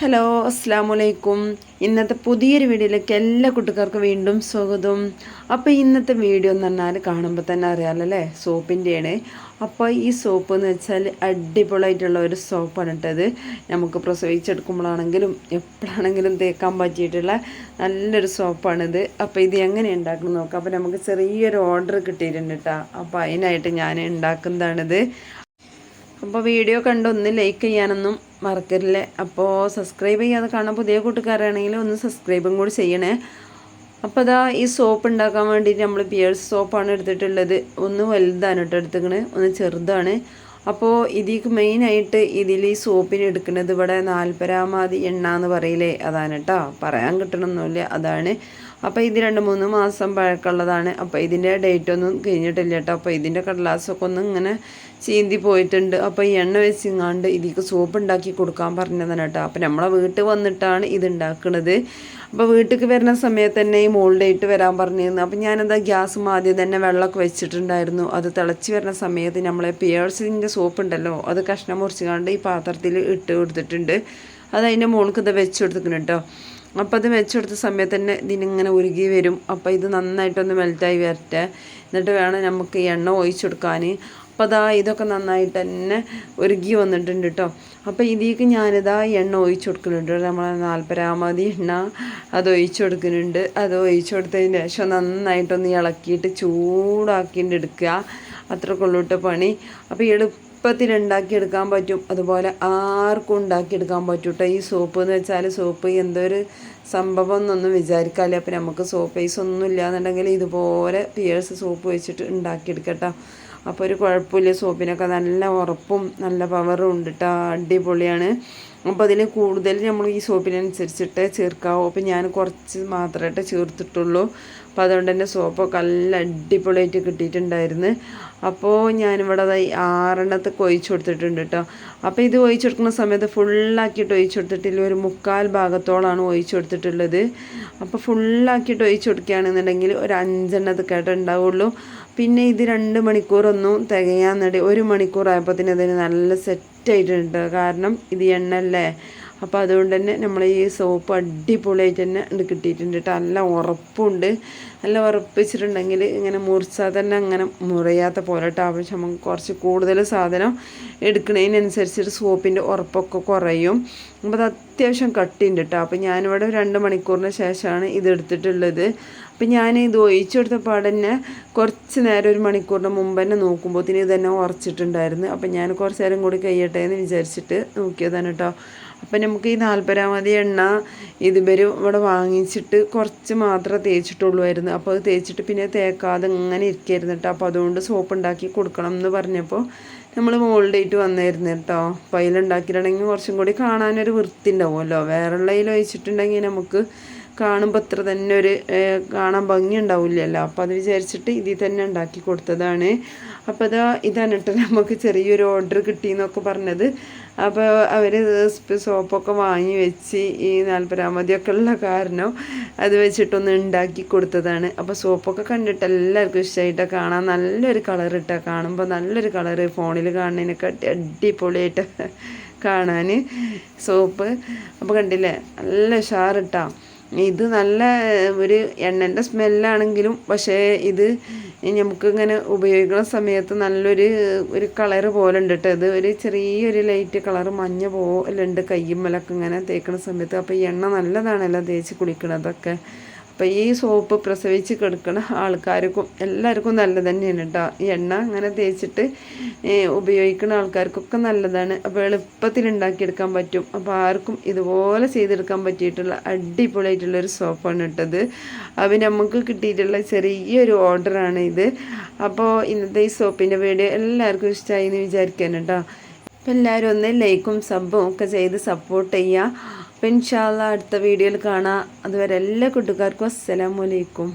Hello അസ്സാം വലൈക്കും ഇന്നത്തെ പുതിയൊരു വീഡിയോയിലേക്ക് എല്ലാ കുട്ടികൾക്കും വീണ്ടും സ്വാഗതം. അപ്പോൾ ഇന്നത്തെ വീഡിയോ എന്ന് പറഞ്ഞാൽ കാണുമ്പോൾ തന്നെ അറിയാമല്ലോ അല്ലേ സോപ്പിന്റെയാണ് അപ്പോൾ ഈ സോപ്പ് എന്ന് വെച്ചാൽ അടിപൊളിയായിട്ടുള്ള ഒരു സോപ്പാണ് ഇട്ടത് നമുക്ക് പ്രസവിച്ചെടുക്കുമ്പോഴാണെങ്കിലും എപ്പോഴാണെങ്കിലും തേക്കാൻ പറ്റിയിട്ടുള്ള നല്ലൊരു സോപ്പാണിത് അപ്പോൾ ഇത് എങ്ങനെ ഉണ്ടാക്കണം നോക്കാം. അപ്പോൾ നമുക്ക് ചെറിയൊരു ഓർഡർ കിട്ടിയിട്ടുണ്ട് കേട്ടോ. അപ്പോൾ അതിനായിട്ട് ഞാൻ ഉണ്ടാക്കുന്നതാണിത്. അപ്പോൾ വീഡിയോ കണ്ട് ഒന്ന് ലൈക്ക് ചെയ്യാനൊന്നും മറക്കരുല്ലേ അപ്പോൾ സബ്സ്ക്രൈബ് ചെയ്യാതെ കാണാൻ പുതിയ കൂട്ടുകാരാണെങ്കിൽ ഒന്ന് സബ്സ്ക്രൈബും കൂടി ചെയ്യണേ. അപ്പോൾ അതാ ഈ സോപ്പ് ഉണ്ടാക്കാൻ വേണ്ടിയിട്ട് നമ്മൾ പിയേഴ്സ് സോപ്പാണ് എടുത്തിട്ടുള്ളത്. ഒന്ന് വലുതാണ് കേട്ടോ എടുത്തിക്കണേ ഒന്ന് ചെറുതാണ്. അപ്പോൾ ഇതിക്ക് മെയിനായിട്ട് ഇതിൽ ഈ സോപ്പിന് എടുക്കുന്നത് ഇവിടെ നാൽപ്പരാമാതി എണ്ണ എന്ന് പറയില്ലേ? അതാണ് കേട്ടോ. പറയാൻ കിട്ടണമെന്നില്ല അതാണ്. അപ്പോൾ ഇത് രണ്ട് മൂന്ന് മാസം പഴക്കമുള്ളതാണ്. അപ്പോൾ ഇതിന്റെ ഡേറ്റ് ഒന്നും കഴിഞ്ഞിട്ടില്ല കേട്ടോ. അപ്പോൾ ഇതിന്റെ കടലാസൊക്കെ ഒന്ന് ഇങ്ങനെ ചീന്തി പോയിട്ടുണ്ട്. അപ്പോൾ ഈ എണ്ണ വെച്ചിങ്ങാണ്ട് ഇതിക്ക് സോപ്പ് ഉണ്ടാക്കി കൊടുക്കാൻ പറഞ്ഞതാണ് കേട്ടോ. അപ്പോൾ നമ്മളെ വീട്ടിൽ വന്നിട്ടാണ് ഇത് ഉണ്ടാക്കുന്നത് അപ്പോൾ വീട്ടിൽ വരുന്ന സമയത്ത് തന്നെ ഈ മോൾഡേറ്റ് വരാൻ പറഞ്ഞിരുന്നു. അപ്പോൾ ഞാനെന്താ ഗ്യാസ് ആദ്യം തന്നെ വെള്ളമൊക്കെ വെച്ചിട്ടുണ്ടായിരുന്നു. അത് തിളച്ച് വരുന്ന സമയത്ത് നമ്മളെ പിയേഴ്സിന്റെ സോപ്പ് ഉണ്ടല്ലോ അത് കഷ്ണം മുറിച്ചുകൊണ്ട് ഈ പാത്രത്തിൽ ഇട്ട് കൊടുത്തിട്ടുണ്ട്. അത് അതിന്റെ മുകൾക്ക് ഇത് വെച്ച് കൊടുത്തിട്ടുണ്ട് കേട്ടോ. അപ്പോൾ അത് വെച്ചെടുത്ത സമയത്ത് തന്നെ ഇതിനിങ്ങനെ ഉരുകി വരും. അപ്പോൾ ഇത് നന്നായിട്ടൊന്ന് മെൽറ്റായി വരട്ടെ. എന്നിട്ട് വേണം നമുക്ക് ഈ എണ്ണ ഒഴിച്ചെടുക്കാൻ. അപ്പോൾ അതാ ഇതൊക്കെ നന്നായിട്ട് തന്നെ ഒരുക്കി വന്നിട്ടുണ്ട് കേട്ടോ അപ്പോൾ ഇതിലേക്ക് ഞാനിതാ എണ്ണ ഒഴിച്ചു കൊടുക്കുന്നുണ്ട് നമ്മളെ നാൽപ്പരാമതി എണ്ണ അത് ഒഴിച്ചു കൊടുക്കുന്നുണ്ട് അത് ഒഴിച്ചു കൊടുത്തതിന് ശേഷം നന്നായിട്ടൊന്ന് ഇളക്കിയിട്ട് ചൂടാക്കിയിട്ട് എടുക്കുക. അത്രക്കുള്ളൂട്ട് പണി. അപ്പോൾ എളുപ്പം എളുപ്പത്തിൽ ഉണ്ടാക്കിയെടുക്കാൻ പറ്റും. അതുപോലെ ആർക്കും ഉണ്ടാക്കിയെടുക്കാൻ പറ്റും കേട്ടോ ഈ സോപ്പ് എന്ന് വെച്ചാൽ സോപ്പ് എന്തൊരു സംഭവം എന്നൊന്നും വിചാരിക്കാമല്ലേ അപ്പം നമുക്ക് സോപ്പ് പൈസ ഒന്നും ഇല്ലാന്നുണ്ടെങ്കിൽ ഇതുപോലെ പിയേഴ്സ് സോപ്പ് വെച്ചിട്ട് ഉണ്ടാക്കിയെടുക്കട്ടോ. അപ്പോൾ ഒരു കുഴപ്പമില്ല. സോപ്പിനൊക്കെ നല്ല ഉറപ്പും നല്ല പവറും ഉണ്ട് കേട്ടോ അടിപൊളിയാണ്. അപ്പോൾ അതിൽ കൂടുതൽ നമ്മൾ ഈ സോപ്പിനനുസരിച്ചിട്ട് ചേർക്കാവൂ? അപ്പോൾ ഞാൻ കുറച്ച് മാത്രമായിട്ട് ചേർത്തിട്ടുള്ളൂ. അപ്പോൾ അതുകൊണ്ട് തന്നെ സോപ്പൊക്കെ നല്ല അടിപൊളിയായിട്ട് കിട്ടിയിട്ടുണ്ടായിരുന്നു. അപ്പോൾ ഞാനിവിടെ അത് ആറെണ്ണത്തെ കൊഴിച്ച് കൊടുത്തിട്ടുണ്ട് കേട്ടോ അപ്പോൾ ഇത് ഒഴിച്ചു കൊടുക്കുന്ന സമയത്ത് ഫുള്ളാക്കിയിട്ട് ഒഴിച്ചു കൊടുത്തിട്ടില്ല. ഒരു മുക്കാൽ ഭാഗത്തോളാണ് ഒഴിച്ചു കൊടുത്തിട്ടുള്ളത് അപ്പോൾ ഫുള്ളാക്കിയിട്ട് ഒഴിച്ച് കൊടുക്കുകയാണെന്നുണ്ടെങ്കിൽ ഒരു അഞ്ചെണ്ണത്തൊക്കെ ആയിട്ട് ഉണ്ടാവുള്ളൂ. പിന്നെ ഇത് രണ്ട് മണിക്കൂറൊന്നും തികയാന്നിടെ ഒരു മണിക്കൂറായപ്പോൾ തന്നെ അതിന് നല്ല സെറ്റായിട്ടുണ്ട് കാരണം ഇത് എണ്ണല്ലേ അപ്പോൾ അതുകൊണ്ട് തന്നെ നമ്മൾ ഈ സോപ്പ് അടിപൊളിയായിട്ട് തന്നെ ഉണ്ട് കിട്ടിയിട്ടുണ്ട് കേട്ടോ. നല്ല ഉറപ്പുണ്ട്. നല്ല ഉറപ്പിച്ചിട്ടുണ്ടെങ്കിൽ ഇങ്ങനെ മുറിച്ചാൽ തന്നെ അങ്ങനെ മുറിയാത്ത പോലെ കേട്ടോ. ആവശ്യം നമുക്ക് കുറച്ച് കൂടുതൽ സാധനം എടുക്കുന്നതിനനുസരിച്ചിട്ട് സോപ്പിന്റെ ഉറപ്പൊക്കെ കുറയും. അപ്പോൾ അത് അത്യാവശ്യം കട്ടിയുണ്ട് കേട്ടോ. അപ്പോൾ ഞാനിവിടെ രണ്ട് മണിക്കൂറിന് ശേഷമാണ് ഇത് എടുത്തിട്ടുള്ളത്. ഞാൻ ഇത് ഒഴിച്ചെടുത്ത പാടന്നെ കുറച്ച് നേരം ഒരു മണിക്കൂറിന് മുമ്പ് തന്നെ നോക്കുമ്പോഴത്തേന് ഇത് തന്നെ ഉറച്ചിട്ടുണ്ടായിരുന്നു. അപ്പോൾ ഞാൻ കുറച്ച് നേരം കൂടി കഴിയട്ടെ എന്ന് വിചാരിച്ചിട്ട് നോക്കിയതാണ് കേട്ടോ. അപ്പം നമുക്ക് ഈ നാൽപ്പരാമതി എണ്ണ ഇതുവരെ ഇവിടെ വാങ്ങിച്ചിട്ട് കുറച്ച് മാത്രമേ തേച്ചിട്ടുള്ളൂമായിരുന്നു അപ്പോൾ അത് തേച്ചിട്ട് പിന്നെ തേക്കാതെ ഇങ്ങനെ ഇരിക്കായിരുന്നു കേട്ടോ. അപ്പോൾ അതുകൊണ്ട് സോപ്പ് ഉണ്ടാക്കി കൊടുക്കണം എന്ന് പറഞ്ഞപ്പോൾ നമ്മൾ മോൾഡേറ്റ് വന്നായിരുന്നു കേട്ടോ. അപ്പോൾ അതിലുണ്ടാക്കിയിട്ടുണ്ടെങ്കിൽ കുറച്ചും കൂടി കാണാനൊരു വൃത്തി ഉണ്ടാവുമല്ലോ. വേറെയുള്ളതിൽ ഒഴിച്ചിട്ടുണ്ടെങ്കിൽ നമുക്ക് കാണുമ്പോൾ അത്ര തന്നെ ഒരു കാണാൻ ഭംഗി ഉണ്ടാവില്ലല്ലോ. അപ്പോൾ അത് വിചാരിച്ചിട്ട് ഇതിൽ തന്നെ ഉണ്ടാക്കി കൊടുത്തതാണ്. അപ്പോൾ അതാ ഇതാണ് കേട്ടോ നമുക്ക് ചെറിയൊരു ഓർഡർ കിട്ടിയെന്നൊക്കെ പറഞ്ഞത്. അപ്പോൾ അവർ സോപ്പൊക്കെ വാങ്ങി വെച്ച് ഈ നാൽപ്പരാമതിയൊക്കെ ഉള്ള കാരണം അത് വെച്ചിട്ടൊന്ന് ഉണ്ടാക്കി കൊടുത്തതാണ്. അപ്പോൾ സോപ്പൊക്കെ കണ്ടിട്ട് എല്ലാവർക്കും ഇഷ്ടമായിട്ട് കാണാൻ നല്ലൊരു കളർ ഇട്ടാൽ കാണുമ്പോൾ നല്ലൊരു കളർ ഫോണിൽ കാണുന്നതിനൊക്കെ അടിപൊളിയായിട്ട് കാണാൻ സോപ്പ് അപ്പോൾ കണ്ടില്ലേ? നല്ല ഉഷാറിട്ടാ. ഇത് നല്ല ഒരു എണ്ണന്റെ സ്മെല്ലാണെങ്കിലും പക്ഷേ ഇത് നമുക്കിങ്ങനെ ഉപയോഗിക്കുന്ന സമയത്ത് നല്ലൊരു ഒരു കളറ് പോലെ ഉണ്ട് കേട്ടോ ഇത് ഒരു ചെറിയൊരു ലൈറ്റ് കളർ മഞ്ഞ പോലുണ്ട് കയ്യുമ്മലൊക്കെ ഇങ്ങനെ തേക്കുന്ന സമയത്ത്. അപ്പോൾ എണ്ണ നല്ലതാണല്ലോ തേച്ച് കുളിക്കണതൊക്കെ. അപ്പോൾ ഈ സോപ്പ് പ്രസവിച്ച് കിടക്കുന്ന ആൾക്കാർക്കും എല്ലാവർക്കും നല്ലത് തന്നെയാണ് കേട്ടോ എണ്ണ അങ്ങനെ തേച്ചിട്ട് ഉപയോഗിക്കുന്ന ആൾക്കാർക്കൊക്കെ നല്ലതാണ്. അപ്പോൾ എളുപ്പത്തിൽ ഉണ്ടാക്കിയെടുക്കാൻ പറ്റും. അപ്പോൾ ആർക്കും ഇതുപോലെ ചെയ്തെടുക്കാൻ പറ്റിയിട്ടുള്ള അടിപൊളിയായിട്ടുള്ളൊരു സോപ്പാണ് ഇട്ടത്. അപ്പോൾ നമുക്ക് കിട്ടിയിട്ടുള്ള ചെറിയൊരു ഓർഡറാണ് ഇത്. അപ്പോൾ ഇന്നത്തെ ഈ സോപ്പിന്റെ വീഡിയോ എല്ലാവർക്കും ഇഷ്ടമായി എന്ന് വിചാരിക്കാൻ കേട്ടോ അപ്പോൾ എല്ലാവരും ഒന്ന് ലൈക്കും സബും ഒക്കെ ചെയ്ത് സപ്പോർട്ട് ചെയ്യുക. അപ്പം ഇൻഷാല്ല അടുത്ത വീഡിയോയിൽ കാണാം. അതുവരെ എല്ലാ കൂട്ടുകാർക്കും അസ്സലാമലൈക്കും